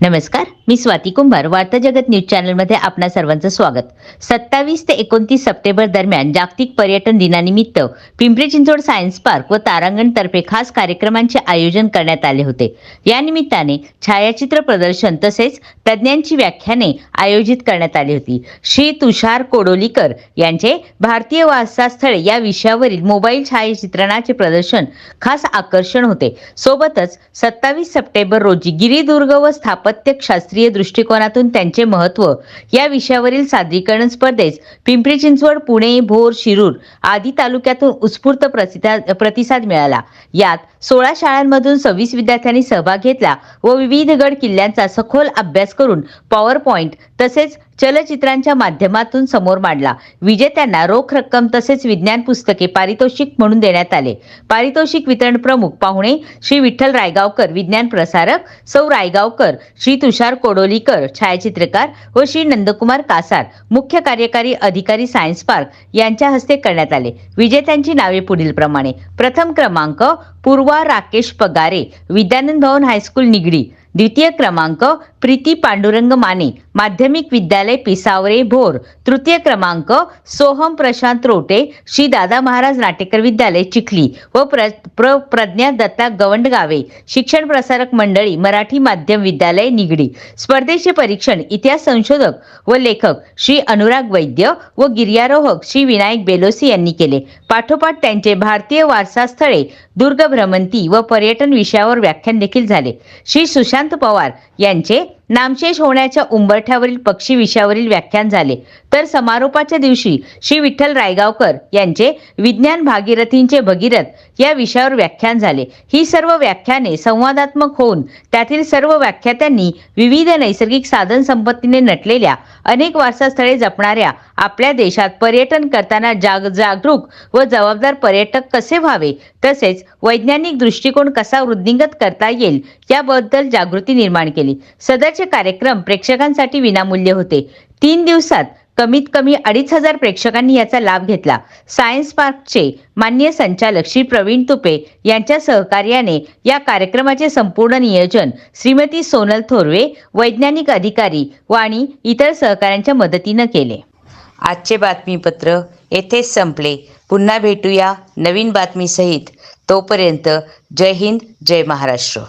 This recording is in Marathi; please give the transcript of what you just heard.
नमस्कार मी स्वाती कुंभार वार्ता जगत न्यूज चॅनलमध्ये आपणा सर्वांचं स्वागत. सत्तावीस ते एकोणतीस सप्टेंबर दरम्यान जागतिक पर्यटन दिनानिमित्त पिंपरी चिंचवड सायन्स पार्क व तारांगण तर्फे खास कार्यक्रमांचे आयोजन करण्यात आले होते. या निमित्ताने छायाचित्र प्रदर्शन तसेच तज्ज्ञांची व्याख्याने आयोजित करण्यात आली होती. श्री तुषार कोडोलीकर यांचे भारतीय वारसास्थळे या विषयावरील मोबाईल छायाचित्रणाचे प्रदर्शन खास आकर्षण होते. सोबतच सत्तावीस सप्टेंबर रोजी गिरिदुर्ग व स्थापन शास्त्रीय दृष्टिकोनातून त्यांचे महत्त्व या विषयावरील सादरीकरण स्पर्धेस पिंपरी चिंचवड पुणे भोर शिरूर आदी तालुक्यातून उत्स्फूर्त प्रतिसाद प्रतिसाद मिळाला. यात सोळा शाळांमधून सव्वीस विद्यार्थ्यांनी सहभाग घेतला व विविध गड किल्ल्यांचा सखोल अभ्यास करून पॉवर पॉइंट तसेच चलचित्रांच्या माध्यमातून समोर मांडला. विजेत्यांना रोख रक्कम तसेच विज्ञान पुस्तके पारितोषिक म्हणून देण्यात आले. पारितोषिक वितरण प्रमुख पाहुणे श्री विठ्ठल रायगावकर विज्ञान प्रसारक सौ रायगावकर श्री तुषार कोडोलीकर छायाचित्रकार व श्री नंदकुमार कासार मुख्य कार्यकारी अधिकारी सायन्स पार्क यांच्या हस्ते करण्यात आले. विजेत्यांची नावे पुढील प्रमाणे. प्रथम क्रमांक पूर्वा राकेश पगारे विद्यानंद भवन हायस्कूल निगडी. द्वितीय क्रमांक प्रीती पांडुरंग माने माध्यमिक विद्यालय पिसावरे भोर तृतीय क्रमांक सोहम प्रशांत रोटे श्री दादा महाराज नाटेकर विद्यालय चिखली व प्र, प्र प्रज्ञा दत्ता गवंडगावे शिक्षण प्रसारक मंडळी मराठी माध्यम विद्यालय निगडी. स्पर्धेचे परीक्षण इतिहास संशोधक व लेखक श्री अनुराग वैद्य व गिर्यारोहक श्री विनायक बेलोसी यांनी केले. पाठोपाठ त्यांचे भारतीय वारसा स्थळे दुर्ग भ्रमंती व पर्यटन विषयावर व्याख्यान देखील झाले. श्री सुशांत पवार यांचे नामशेष होण्याच्या उंबरठ्यावरील पक्षी विषयावरील व्याख्यान झाले. तर समारोपाच्या दिवशी श्री विठ्ठल रायगावकर यांचे विज्ञान भागीरथींचे भगीरथ या विषयावर व्याख्यान झाले. ही सर्व व्याख्याने संवादात्मक होऊन त्यातील सर्व व्याख्यात्यांनी विविध नैसर्गिक साधन संपत्तीने नटलेल्या अनेक वारसास्थळे जपणाऱ्या आपल्या देशात पर्यटन करताना जाग जागरूक व जबाबदार पर्यटक कसे व्हावे तसेच वैज्ञानिक दृष्टिकोन कसा वृद्धिंगत करता येईल याबद्दल जागृती निर्माण केली. सदर सदरचे कार्यक्रम प्रेक्षकांसाठी विनामूल्य होते. तीन दिवसात कमीत कमी अडीच हजार प्रेक्षकांनी याचा लाभ घेतला. सायन्स पार्कचे मान्य संचालक श्री प्रवीण तुपे यांच्या सहकार्याने या कार्यक्रमाचे संपूर्ण नियोजन श्रीमती सोनल थोरवे वैज्ञानिक अधिकारी व आणि इतर सहकाऱ्यांच्या मदतीनं केले. आजचे बातमीपत्र येथेच संपले. पुन्हा भेटूया नवीन बातमीसहित. तोपर्यंत जय हिंद जय महाराष्ट्र.